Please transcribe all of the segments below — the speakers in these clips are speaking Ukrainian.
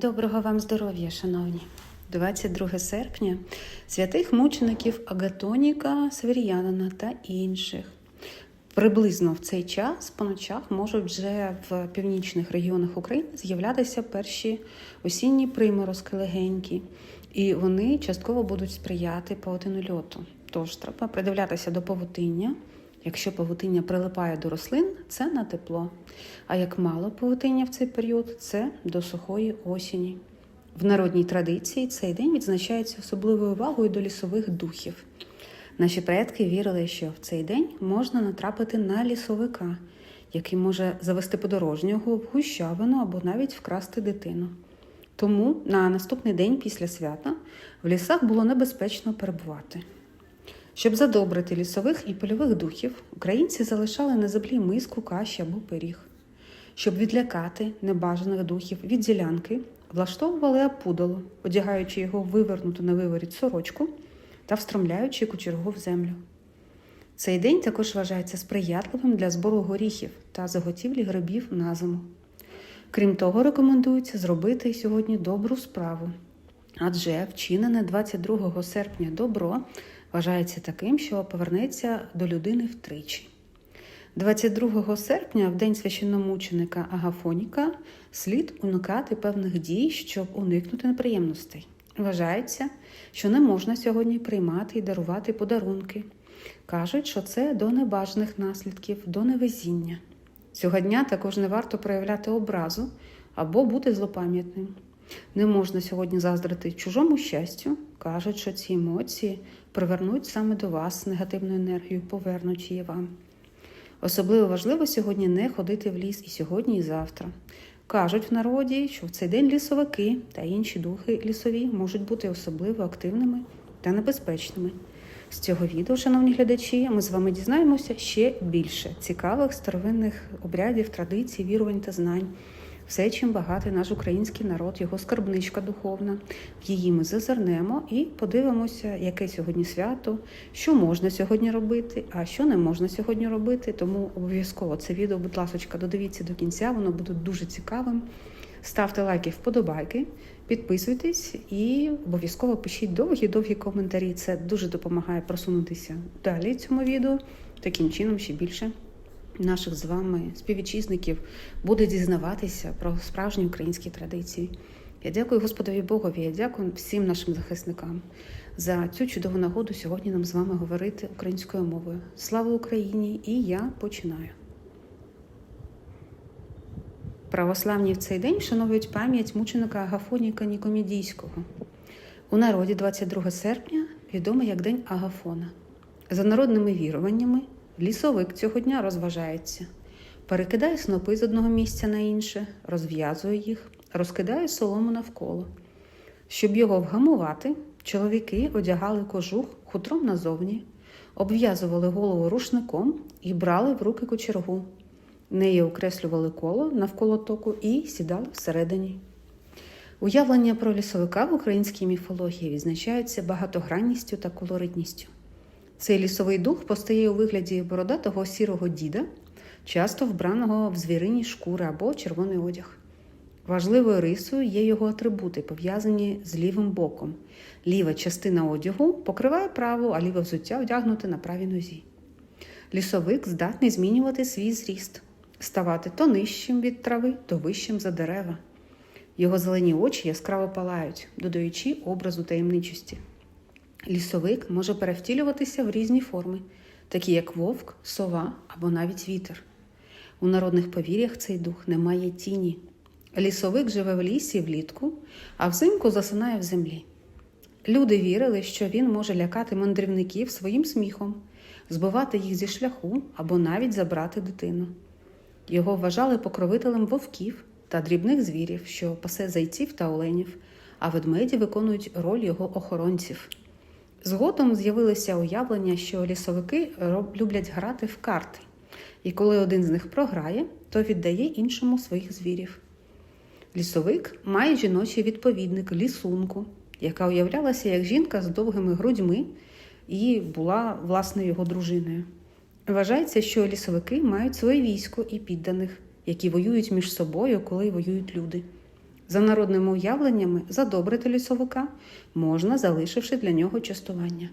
Доброго вам здоров'я, шановні! 22 серпня святих мучеників Агатоніка, Север'янина та інших. Приблизно в цей час по ночах можуть вже в північних регіонах України з'являтися перші осінні приморозки легенькі, і вони частково будуть сприяти павутину льоту. Тож треба придивлятися до павутиння. Якщо павутиння прилипає до рослин, це на тепло. А як мало павутиння в цей період, це до сухої осені. В народній традиції цей день відзначається особливою увагою до лісових духів. Наші предки вірили, що в цей день можна натрапити на лісовика, який може завести подорожнього в гущавину або навіть вкрасти дитину. Тому на наступний день після свята в лісах було небезпечно перебувати. Щоб задобрити лісових і польових духів, українці залишали на землі миску, каші або пиріг. Щоб відлякати небажаних духів від ділянки, влаштовували апудало, одягаючи його вивернуту на виворіт сорочку та встромляючи кучергу в землю. Цей день також вважається сприятливим для збору горіхів та заготівлі грибів на зиму. Крім того, рекомендується зробити сьогодні добру справу, адже вчинене 22 серпня добро вважається таким, що повернеться до людини втричі. 22 серпня, в день священномученика Агафоніка, слід уникати певних дій, щоб уникнути неприємностей. Вважається, що не можна сьогодні приймати і дарувати подарунки. Кажуть, що це до небажаних наслідків, до невезіння. Цього дня також не варто проявляти образу або бути злопам'ятним. Не можна сьогодні заздрити чужому щастю. Кажуть, що ці емоції привернуть саме до вас негативну енергію, повернуть її вам. Особливо важливо сьогодні не ходити в ліс і сьогодні, і завтра. Кажуть в народі, що в цей день лісовики та інші духи лісові можуть бути особливо активними та небезпечними. З цього відео, шановні глядачі, ми з вами дізнаємося ще більше цікавих старовинних обрядів, традицій, вірувань та знань. Все, чим багатий наш український народ, його скарбничка духовна. В її ми зазирнемо і подивимося, яке сьогодні свято, що можна сьогодні робити, а що не можна сьогодні робити. Тому обов'язково це відео, будь ласка, додивіться до кінця, воно буде дуже цікавим. Ставте лайки, вподобайки, підписуйтесь і обов'язково пишіть довгі-довгі коментарі. Це дуже допомагає просунутися далі цьому відео. Таким чином ще більше наших з вами співвітчизників буде дізнаватися про справжні українські традиції. Я дякую Господові Богові, я дякую всім нашим захисникам за цю чудову нагоду сьогодні нам з вами говорити українською мовою. Слава Україні! І я починаю. Православні в цей день вшановують пам'ять мученика Агафоніка Нікомідійського. У народі 22 серпня відомий як День Агафона. За народними віруваннями, лісовик цього дня розважається, перекидає снопи з одного місця на інше, розв'язує їх, розкидає солому навколо. Щоб його вгамувати, чоловіки одягали кожух хутром назовні, обв'язували голову рушником і брали в руки кочергу. Нею окреслювали коло навколо току і сідали всередині. Уявлення про лісовика в українській міфології відзначаються багатогранністю та колоритністю. Цей лісовий дух постає у вигляді бородатого сірого діда, часто вбраного в звірині шкури або червоний одяг. Важливою рисою є його атрибути, пов'язані з лівим боком. Ліва частина одягу покриває праву, а ліве взуття одягнуте на правій нозі. Лісовик здатний змінювати свій зріст, ставати то нижчим від трави, то вищим за дерева. Його зелені очі яскраво палають, додаючи образу таємничості. Лісовик може перевтілюватися в різні форми, такі як вовк, сова або навіть вітер. У народних повір'ях цей дух не має тіні. Лісовик живе в лісі влітку, а взимку засинає в землі. Люди вірили, що він може лякати мандрівників своїм сміхом, збивати їх зі шляху або навіть забрати дитину. Його вважали покровителем вовків та дрібних звірів, що пасе зайців та оленів, а ведмеді виконують роль його охоронців. Згодом з'явилися уявлення, що лісовики люблять грати в карти, і коли один з них програє, то віддає іншому своїх звірів. Лісовик має жіночий відповідник лісунку, яка уявлялася як жінка з довгими грудьми і була власне його дружиною. Вважається, що лісовики мають своє військо і підданих, які воюють між собою, коли воюють люди. За народними уявленнями, задобрити лісовика можна, залишивши для нього частування.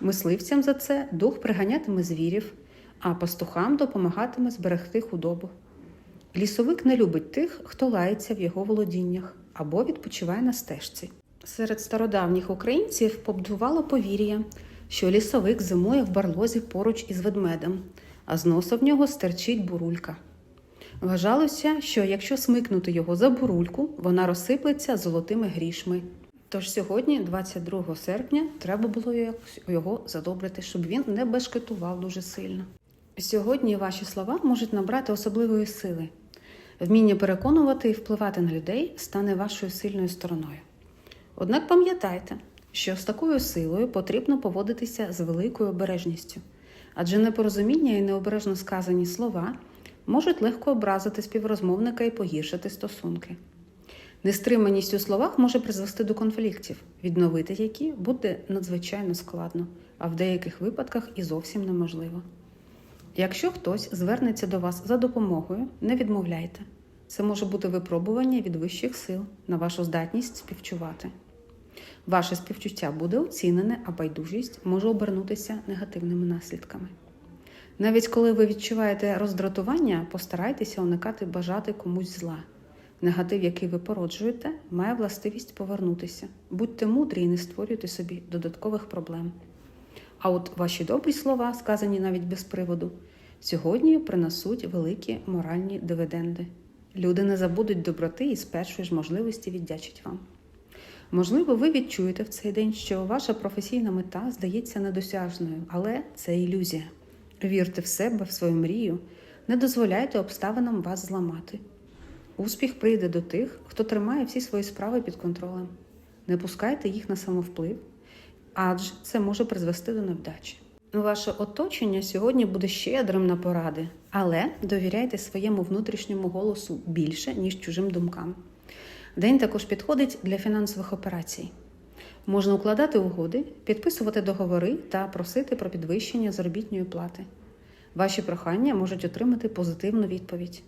Мисливцям за це дух приганятиме звірів, а пастухам допомагатиме зберегти худобу. Лісовик не любить тих, хто лається в його володіннях або відпочиває на стежці. Серед стародавніх українців побудувало повір'я, що лісовик зимує в барлозі поруч із ведмедем, а з носа в нього стерчить бурулька. Вважалося, що якщо смикнути його за бурульку, вона розсиплеться золотими грішми. Тож сьогодні, 22 серпня, треба було його задобрити, щоб він не бешкетував дуже сильно. Сьогодні ваші слова можуть набрати особливої сили. Вміння переконувати і впливати на людей стане вашою сильною стороною. Однак пам'ятайте, що з такою силою потрібно поводитися з великою обережністю, адже непорозуміння і необережно сказані слова можуть легко образити співрозмовника і погіршити стосунки. Нестриманість у словах може призвести до конфліктів, відновити які буде надзвичайно складно, а в деяких випадках і зовсім неможливо. Якщо хтось звернеться до вас за допомогою, не відмовляйте. Це може бути випробування від вищих сил на вашу здатність співчувати. Ваше співчуття буде оцінене, а байдужість може обернутися негативними наслідками. Навіть коли ви відчуваєте роздратування, постарайтеся уникати бажати комусь зла. Негатив, який ви породжуєте, має властивість повернутися. Будьте мудрі і не створюйте собі додаткових проблем. А от ваші добрі слова, сказані навіть без приводу, сьогодні принесуть великі моральні дивіденди. Люди не забудуть доброти і з першої ж можливості віддячать вам. Можливо, ви відчуєте в цей день, що ваша професійна мета здається недосяжною, але це ілюзія. Вірте в себе, в свою мрію, не дозволяйте обставинам вас зламати. Успіх прийде до тих, хто тримає всі свої справи під контролем. Не пускайте їх на самовплив, адже це може призвести до невдачі. Ваше оточення сьогодні буде щедрим на поради, але довіряйте своєму внутрішньому голосу більше, ніж чужим думкам. День також підходить для фінансових операцій. Можна укладати угоди, підписувати договори та просити про підвищення заробітної плати. Ваші прохання можуть отримати позитивну відповідь.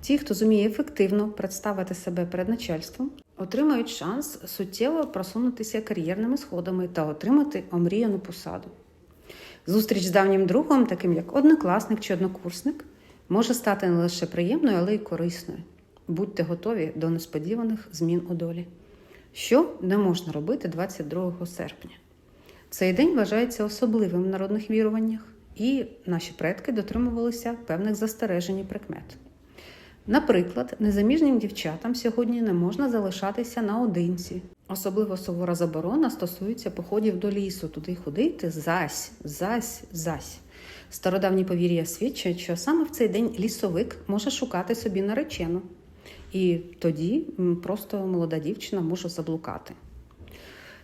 Ті, хто зуміє ефективно представити себе перед начальством, отримають шанс суттєво просунутися кар'єрними сходами та отримати омріяну посаду. Зустріч з давнім другом, таким як однокласник чи однокурсник, може стати не лише приємною, але й корисною. Будьте готові до несподіваних змін у долі. Що не можна робити 22 серпня? Цей день вважається особливим в народних віруваннях, і наші предки дотримувалися певних застережень і прикмет. Наприклад, незаміжнім дівчатам сьогодні не можна залишатися наодинці. Особливо сувора заборона стосується походів до лісу, туди ходити зась, зась, зась. Стародавні повір'я свідчать, що саме в цей день лісовик може шукати собі наречену, і тоді просто молода дівчина може заблукати.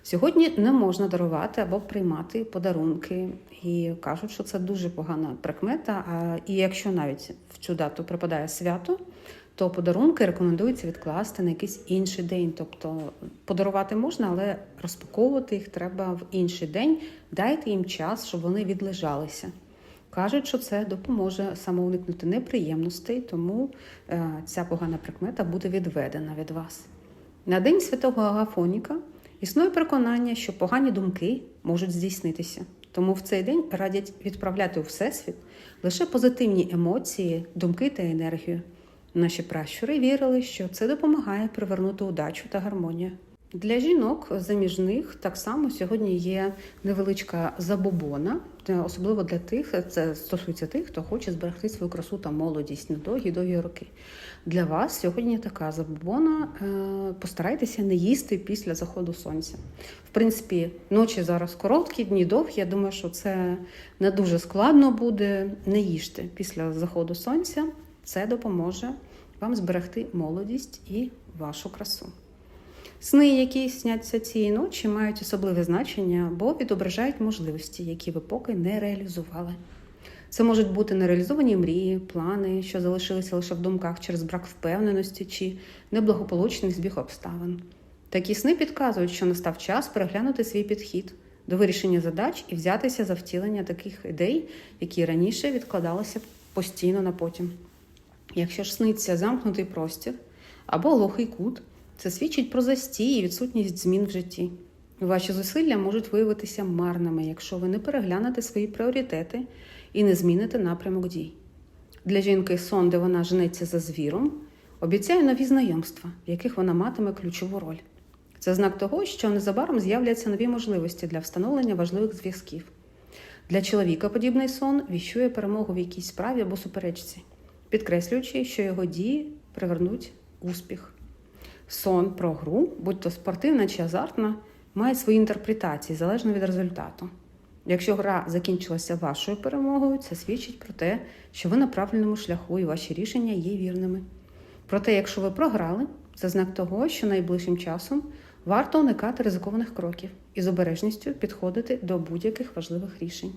Сьогодні не можна дарувати або приймати подарунки, і кажуть, що це дуже погана прикмета. І якщо навіть в цю дату припадає свято, то подарунки рекомендується відкласти на якийсь інший день. Тобто подарувати можна, але розпаковувати їх треба в інший день. Дайте їм час, щоб вони відлежалися. Кажуть, що це допоможе саме уникнути неприємностей, тому е, ця погана прикмета буде відведена від вас. На день святого Агафоніка існує переконання, що погані думки можуть здійснитися. Тому в цей день радять відправляти у всесвіт лише позитивні емоції, думки та енергію. Наші пращури вірили, що це допомагає привернути удачу та гармонію. Для жінок заміжних так само сьогодні є невеличка забобона, е, особливо для тих, це стосується тих, хто хоче зберегти свою красу та молодість на довгі довгі роки. Для вас сьогодні така забобона. е, Постарайтеся не їсти після заходу сонця. В принципі, ночі зараз короткі, дні довгі. Я думаю, що це не дуже складно буде. Не їжте після заходу сонця. Це допоможе вам зберегти молодість і вашу красу. Сни, які сняться цієї ночі, мають особливе значення, бо відображають можливості, які ви поки не реалізували. Це можуть бути нереалізовані мрії, плани, що залишилися лише в думках через брак впевненості чи неблагополучний збіг обставин. Такі сни підказують, що настав час переглянути свій підхід до вирішення задач і взятися за втілення таких ідей, які раніше відкладалися постійно на потім. Якщо ж сниться замкнутий простір або глухий кут, Це свідчить про застій і відсутність змін в житті. Ваші зусилля можуть виявитися марними, якщо ви не переглянете свої пріоритети і не зміните напрямок дій. Для жінки сон, де вона женеться за звіром, обіцяє нові знайомства, в яких вона матиме ключову роль. Це знак того, що незабаром з'являться нові можливості для встановлення важливих зв'язків. Для чоловіка подібний сон віщує перемогу в якійсь справі або суперечці, підкреслюючи, що його дії привернуть успіх. Сон про гру, будь то спортивна чи азартна, має свої інтерпретації залежно від результату. Якщо гра закінчилася вашою перемогою, це свідчить про те, що ви на правильному шляху і ваші рішення є вірними. Проте, якщо ви програли, це знак того, що найближчим часом варто уникати ризикованих кроків і з обережністю підходити до будь-яких важливих рішень.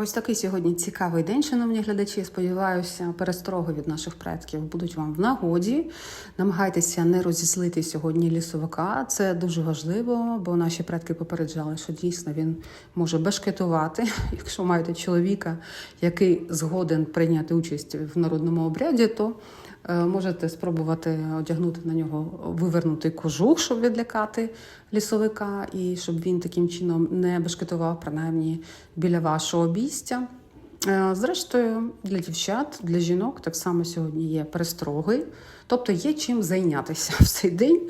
Ось такий сьогодні цікавий день, шановні глядачі. Сподіваюся, перестроги від наших предків будуть вам в нагоді. Намагайтеся не розізлити сьогодні лісовика. Це дуже важливо, бо наші предки попереджали, що дійсно він може бешкетувати. Якщо маєте чоловіка, який згоден прийняти участь в народному обряді, то можете спробувати одягнути на нього вивернутий кожух, щоб відлякати лісовика, і щоб він таким чином не бешкетував, принаймні біля вашого обійстя. Е, Зрештою, для дівчат, для жінок так само сьогодні є перестроги, тобто є чим зайнятися в цей день.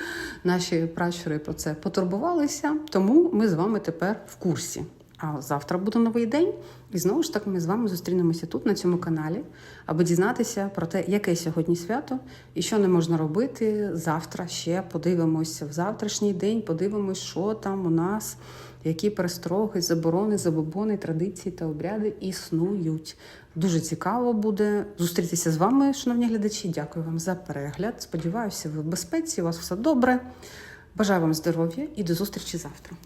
Наші пращури про це потурбувалися, тому ми з вами тепер в курсі. А завтра буде новий день, і знову ж таки ми з вами зустрінемося тут, на цьому каналі, аби дізнатися про те, яке сьогодні свято і що не можна робити. Завтра ще подивимося в завтрашній день, подивимось, що там у нас, які перестроги, заборони, забобони, традиції та обряди існують. Дуже цікаво буде зустрітися з вами, шановні глядачі. Дякую вам за перегляд. Сподіваюся, ви в безпеці, у вас все добре. Бажаю вам здоров'я і до зустрічі завтра.